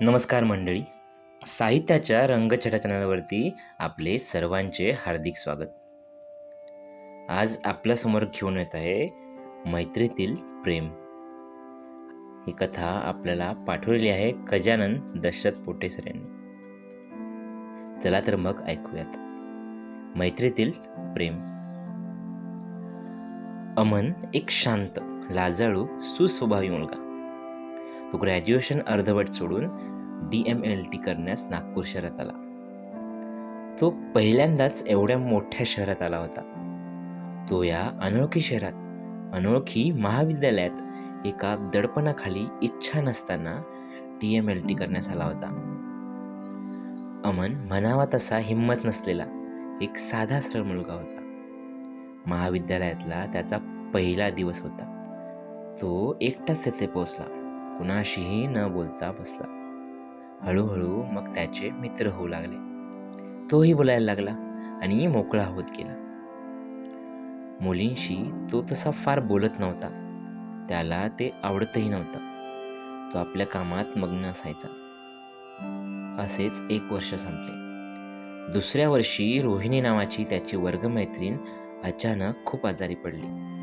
नमस्कार मंडळी. साहित्याच्या रंगछटा चॅनलवरती आपले सर्वांचे हार्दिक स्वागत. आज आपल्यासमोर घेऊन येत आहे मैत्रीतील प्रेम. ही कथा आपल्याला पाठवलेली आहे गजानन दशरथ पोटेसर यांनी. चला तर मग ऐकूयात. मैत्रीतील प्रेम. अमन एक शांत लाजाळू सुस्वभावी मुलगा. तो ग्रॅज्युएशन अर्धवट सोडून डी एम एल टी करण्यास नागपूर शहरात आला. तो पहिल्यांदाच एवढ्या मोठ्या शहरात आला होता. तो या अनोळखी शहरात अनोळखी महाविद्यालयात एका दडपणाखाली इच्छा नसताना डी एम एल टी करण्यास आला होता. अमन म्हणावा तसा हिंमत नसलेला एक साधा सरळ मुलगा होता. महाविद्यालयातला त्याचा पहिला दिवस होता. तो एकटाच तेथे पोहोचला. कुणाशीही न बोलता बसला. हळूहळू मग त्याचे मित्र होऊ लागले. तोही बोलायला लागला आणि मोकळा होत गेला. मुलींशी तो तसा फार बोलत नव्हता. त्याला ते आवडतही नव्हतं. तो आपल्या कामात मग्न असायचा. असेच एक वर्ष संपले. दुसऱ्या वर्षी रोहिणी नावाची त्याची वर्गमैत्रीण अचानक खूप आजारी पडली.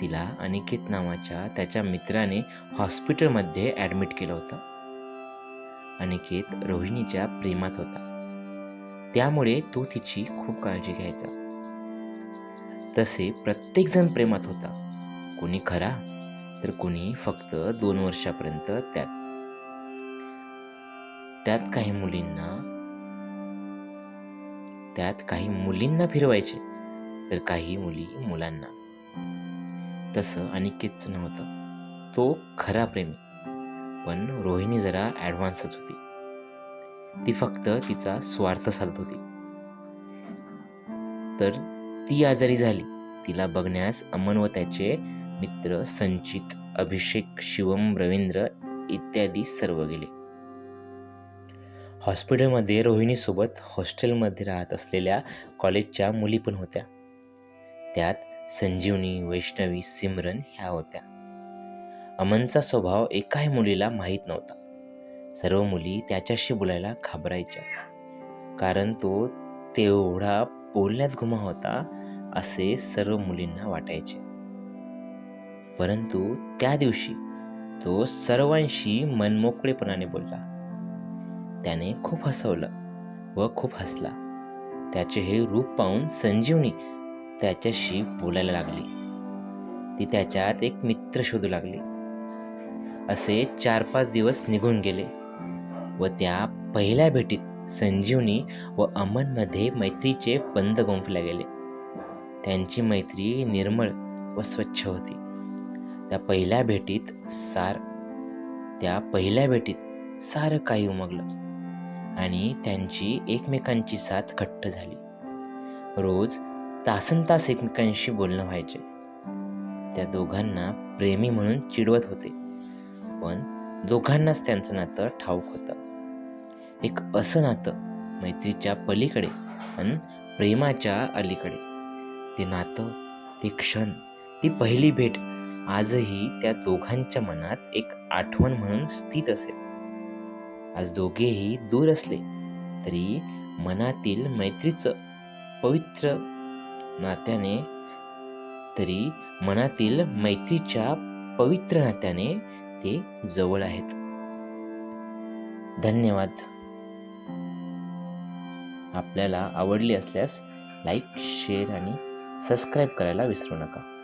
तिला अनिकेत नावाच्या त्याच्या मित्राने हॉस्पिटलमध्ये ॲडमिट केलं होतं. अनिकेत रोहिणीच्या प्रेमात होता. त्यामुळे तो तिची खूप काळजी घ्यायचा. तसे प्रत्येकजण प्रेमात होता. कोणी खरा तर कोणी फक्त दोन वर्षापर्यंत त्यात. त्यात काही मुलींना त्यात काही मुलींना फिरवायचे तर काही मुली मुलांना. तसं अनिकेतचं नव्हतं. तो खरा प्रेमी. पण रोहिणी जरा ॲडव्हान्सच होती. ती फक्त तिचा स्वार्थ साधत होती. तर ती आजारी झाली. तिला बघण्यास अमन व त्याचे मित्र संचित अभिषेक शिवम रवींद्र इत्यादी सर्व गेले. हॉस्पिटलमध्ये रोहिणीसोबत हॉस्टेलमध्ये राहत असलेल्या कॉलेजच्या मुली पण होत्या. त्यात संजीवनी वैष्णवी सिमरन ह्या होत्या. अमनचा स्वभाव एकाही मुलीला माहीत नव्हता. सर्व मुली त्याच्याशी बोलायला घाबरायच्या. कारण तो तेवढा बोलण्यात गुमा होता असे सर्व मुलींना वाटायचे. परंतु त्या दिवशी तो सर्वांशी मनमोकळेपणाने बोलला. त्याने खूप हसवलं व खूप हसला. त्याचे हे रूप पाहून संजीवनी त्याच्याशी बोलायला लागली. ती त्याच्यात एक मित्र शोधू लागली. असे चार पाच दिवस निघून गेले व त्या पहिल्या भेटीत संजीवनी व अमनमध्ये मैत्रीचे बंद गुंफले गेले. त्यांची मैत्री निर्मळ व स्वच्छ होती. त्या पहिल्या भेटीत सार त्या पहिल्या भेटीत सारं काही उमगलं आणि त्यांची एकमेकांची साथ घट्ट झाली. रोज तासन तास एकमेकांशी बोलणं व्हायचे. त्या दोघांना प्रेमी म्हणून चिडवत होते. पण दोघांनाच त्यांचं नातं ठाऊक होतं. एक असं नातं मैत्रीच्या पलीकडे आणि प्रेमाच्या अलीकडे. ते नातं ते क्षण ती पहिली भेट आजही त्या दोघांच्या मनात एक आठवण म्हणून स्थित असेल. आज दोघेही दूर असले तरी मनातील मैत्रीचं पवित्र नात्याने तरी मनातील मैत्रीच्या पवित्र नात्याने ते जवळ आहेत. धन्यवाद. आपल्याला आवडली असल्यास लाईक शेअर आणि सबस्क्राईब करायला विसरू नका.